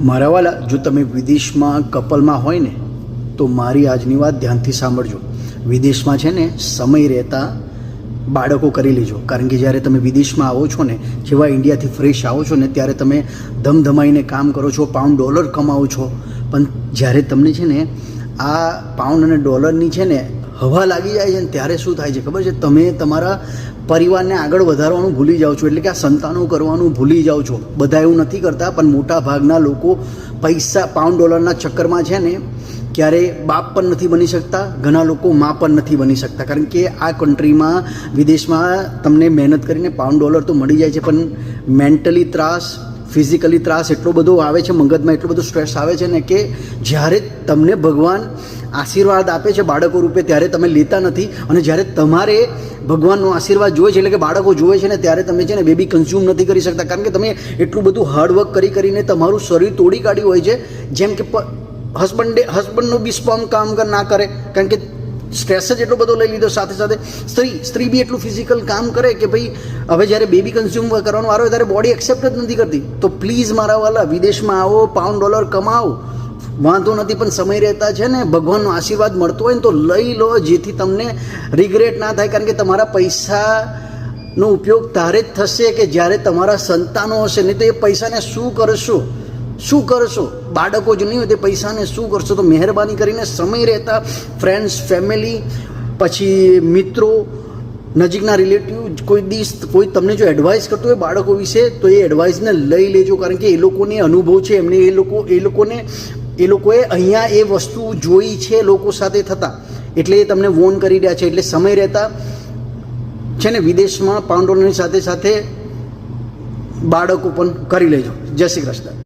મારા વાલા, જો તમે વિદેશમાં કપલમાં હોય ને, તો મારી આજની વાત ધ્યાનથી સાંભળજો. વિદેશમાં છે ને, સમય રહેતા બાળકો કરી લેજો. કારણ કે જ્યારે તમે વિદેશમાં આવો છો ને, જેવા ઇન્ડિયાથી ફ્રેશ આવો છો ને, ત્યારે તમે ધમધમાઈને કામ કરો છો, પાઉન્ડ ડોલર કમાવો છો. પણ જ્યારે તમને છે ને, આ પાઉન્ડ અને ડોલરની છે ને હવા લાગી જાય છે ને ત્યારે શું થાય છે? ખબર છે? તમે તમારા પરિવારને આગળ વધારવાનું ભૂલી જાઓ છો. એટલે કે આ સંતાનો કરવાનું ભૂલી જાઓ છો. બધા એવું નથી કરતા, પણ મોટા ભાગના લોકો પૈસા પાઉન્ડ ડોલરના ચક્કરમાં છે ને, ક્યારે બાપ પણ નથી બની શકતા, ઘણા લોકો મા પણ નથી બની શકતા. કારણ કે આ કન્ટ્રીમાં વિદેશમાં તમને મહેનત કરીને પાઉન્ડ ડોલર તો મળી જાય છે, પણ મેન્ટલી ત્રાસ ફિઝિકલી ત્રાસ એટલો બધો આવે છે મગજમાં એટલો બધો સ્ટ્રેસ આવે છે ને કે જ્યારે તમને ભગવાન આશીર્વાદ આપે છે બાળકો રૂપે, ત્યારે તમે લેતા નથી. અને જ્યારે તમારે ભગવાનનો આશીર્વાદ જોઈએ છે એટલે કે બાળકો જોવે છે ને, ત્યારે તમે છે ને બેબી કન્ઝ્યુમ નથી કરી શકતા. કારણ કે તમે એટલું બધું હાર્ડવર્ક કરી કરીને તમારું શરીર તોડી કાઢ્યું હોય છે, જેમ કે હસબન્ડે હસબન્ડનું બી સ્પર્મ કામ ના કરે. કારણ કે સ્ટ્રેસ જ એટલો બધો લઈ લીધો સાથે સાથે. સ્ત્રી સ્ત્રી બી એટલું ફિઝિકલ કામ કરે કે ભાઈ, હવે જ્યારે બેબી કન્ઝ્યુમ કરવાનો વારો ત્યારે બોડી એક્સેપ્ટ જ નથી કરતી. તો પ્લીઝ મારા વાલા, વિદેશમાં આવો પાઉન્ડ ડોલર કમાવો વાંધો નથી, પણ સમય રહેતા છે ને, ભગવાનનો આશીર્વાદ મળતો હોય ને તો લઈ લો, જેથી તમને રિગ્રેટ ના થાય. કારણ કે તમારા પૈસાનો ઉપયોગ તારે જ થશે કે જ્યારે તમારા સંતાનો હશે, નહીં તો એ પૈસાને શું કરશો? શું કરશો? બાળકો જ નહીં હોય તે પૈસાને શું કરશો? તો મહેરબાની કરીને સમય રહેતા ફ્રેન્ડ્સ ફેમિલી પછી મિત્રો, નજીકના રિલેટિવ કોઈ દિવસ કોઈ તમને જો એડવાઇસ કરતું હોય બાળકો વિશે, તો એ એડવાઇસને લઈ લેજો. કારણ કે એ લોકોને અનુભવ છે, એમને એ લોકો, એ લોકોને, એ લોકોએ અહીંયા એ વસ્તુ જોઈ છે લોકો સાથે થતા. એટલે એ તમને વોર્ન કરી રહ્યા છે. એટલે સમય રહેતા છે ને વિદેશમાં પાઉન્ડોલની સાથે સાથે બાળકો પણ કરી લેજો. જય શ્રી કૃષ્ણ.